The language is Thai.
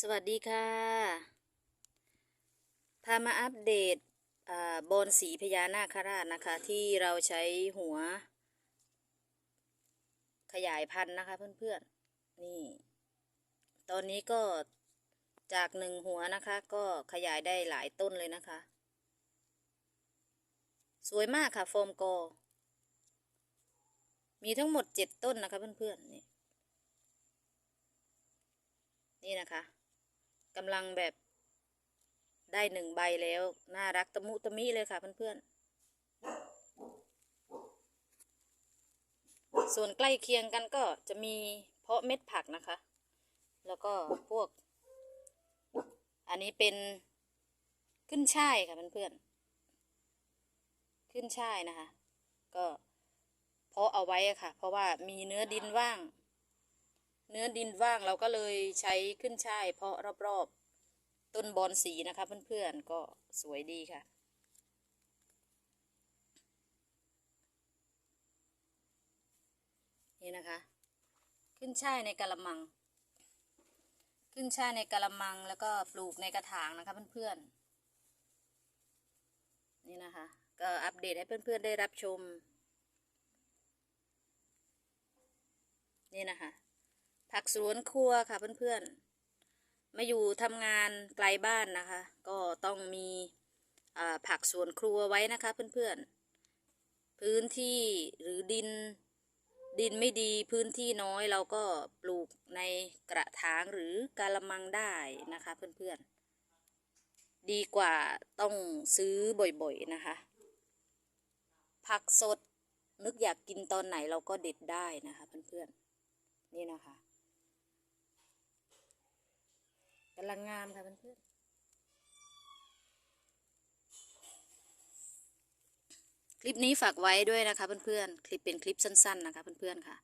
สวัสดีค่ะ พามาอัปเดตบอนสีพญานาคราชนะคะ ที่เราใช้หัว ขยายพันธุ์นะคะเพื่อนๆ นี่ ตอนนี้ก็จากหนึ่งหัวนะคะ ก็ขยายได้หลายต้นเลยนะคะ สวยมากค่ะโฟมโกอมีทั้งหมดเจ็ดต้นนะคะเพื่อนๆนี่นี่นะคะ กำลังแบบได้หนึ่งใบแล้ว น่ารักตะมุตะมิเลยค่ะเพื่อนๆ ส่วนใกล้เคียงกันก็จะมีเพาะเม็ดผักนะคะ แล้วก็พวก อันนี้เป็นขึ้นช่ายค่ะเพื่อนๆ ขึ้นช่ายนะคะ ก็เพาะเอาไว้ค่ะ เพราะว่ามีเนื้อดินว่าง เนื้อดินว่างเราก็เลยใช้ขึ้นช่ายเพาะรอบๆ ต้นบอนสีนะคะเพื่อนๆก็สวยดีค่ะ นี่นะคะ ขึ้นช่ายในกะละมัง ขึ้นช่ายในกะละมังแล้วก็ปลูกในกระถางนะคะเพื่อนๆนี่นะคะ ก็อัปเดตให้เพื่อนๆได้รับชม นี่นะคะ ผักสวนครัวค่ะเพื่อนๆ มาอยู่ทำงานไกลบ้านนะคะ ก็ต้องมีผักสวนครัวไว้นะคะเพื่อนๆ พื้นที่หรือดินดินไม่ดีพื้นที่น้อยเราก็ปลูกในกระถางหรือกาละมังได้นะคะเพื่อนๆ ดีกว่าต้องซื้อบ่อยๆนะคะ ผักสดนึกอยากกินตอนไหนเราก็เด็ดได้นะคะเพื่อนๆ นี่นะคะกำลังงามค่ะเพื่อนๆคลิปนี้ฝากไว้ด้วยนะคะเพื่อนๆ คลิปเป็นคลิปสั้น ๆ นะคะเพื่อนๆค่ะ